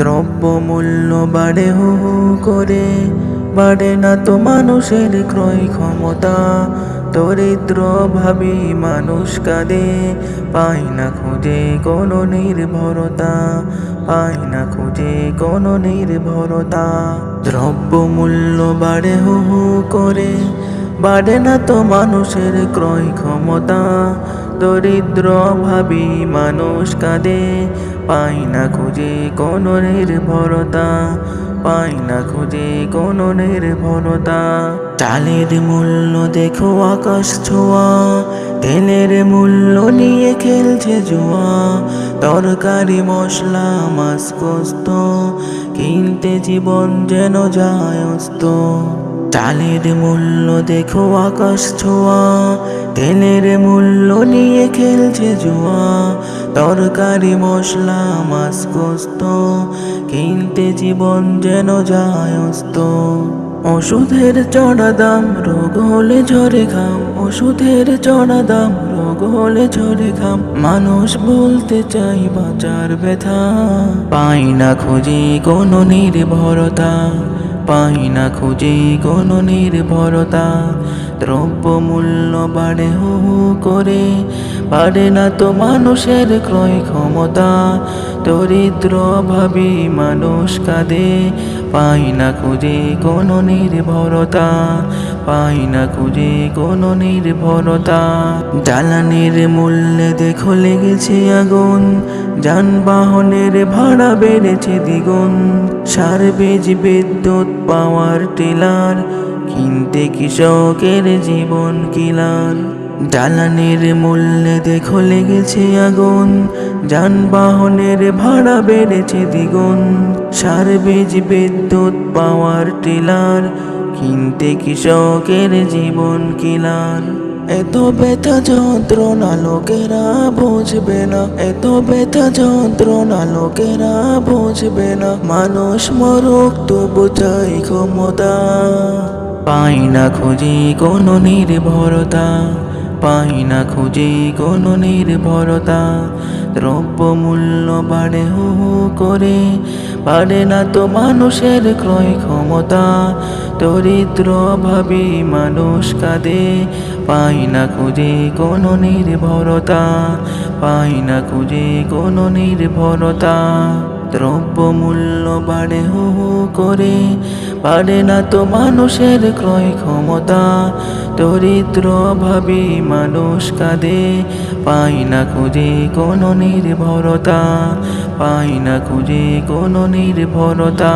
দ্রব্য মূল্য বাড়ে হু হু করে, বাড়ে না তো মানুষের ক্রয় ক্ষমতা। দরিদ্র ভাবি মানুষ কাঁদে পায় না খুঁজে কোনো নির্ভরতা পায় না খুঁজে কোনো নির্ভরতা। দ্রব্য মূল্য বাড়ে হু হু করে, বাড়ে না তো মানুষের ক্রয় ক্ষমতা। দরিদ্র ভাবি মানুষ কাঁদে। পাই না খুঁজে কোনো নির্ভরতা পায় না খুঁজে কোনো নির্ভরতা। চালের মূল্য দেখো আকাশ ছোঁয়া, তেলের মূল্য নিয়ে খেলছে জুয়া। তরকারি, মশলা, মাছ কিনতে জীবন যেন যায় অস্ত। চালের মূল্য দেখো আকাশ ছোঁয়া। তেলের মূল্য নিয়ে খেলছে জুয়া। তরকারি, মশলা, মাছ কস্ত কিনতে জীবন যেন যায় অস্ত। ওষুধের চড়া দাম, রোগ হলে ঝরে খাম ওষুধের চড়া দাম, রোগ হলে ঝরে খাম মানুষ বলতে চাই বাঁচার ব্যথা। পাই না খুঁজি কোনো নির্ভরতা। পাই না খুঁজে কোনো নির্ভরতা। দ্রব্য মূল্য বাড়ে হু করে বাড়ে না তো মানুষের ক্রয় ক্ষমতা। দরিদ্র ভাবি মানুষ কাঁদে, পাই না খুঁজে কোনো নির্ভরতা। পাই না খুঁজে কোনো নির্ভরতা। জ্বালানির মূল্যে দেখো লেগেছে আগুন, যানবাহনের ভাড়া বেড়েছে দ্বিগুণ। সার বীজ বিদ্যুৎ পাওয়ার টিলার, কিনতে কৃষকের জীবন কিলার। জ্বালানির মূল্যে দেখো লেগেছে আগুন, যানবাহনের ভাড়া বেড়েছে দ্বিগুণ। সার বীজ বিদ্যুৎ পাওয়ার টিলার, কিনতে কৃষকের জীবন কিলার। এত ব্যথা যন্ত্রণা লোকেরা বুঝবে না, এত ব্যথা যন্ত্রণা লোকেরা বুঝবে না। মানুষ মরুক তবু চাই ক্ষমতা, পাই না খুঁজি কোনো নির্ভরতা। পাই না খুঁজে কোনো নির্ভরতা। দ্রব্য মূল্য বাড়ে হু হু করে, বাড়ে না তো মানুষের ক্রয় ক্ষমতা। দরিদ্র ভাবি মানুষ কাঁদে, পাই না খুঁজে কোনো নির্ভরতা। পাই না খুঁজে কোনো নির্ভরতা। দ্রব্য মূল্য বাড়ে হু হু করে বাড়ে না তো মানুষের ক্রয় ক্ষমতা। দরিদ্র ভাবি মানুষ কাঁদে পাই না খুঁজে কোনো নির্ভরতা পাই না খুঁজে কোনো নির্ভরতা।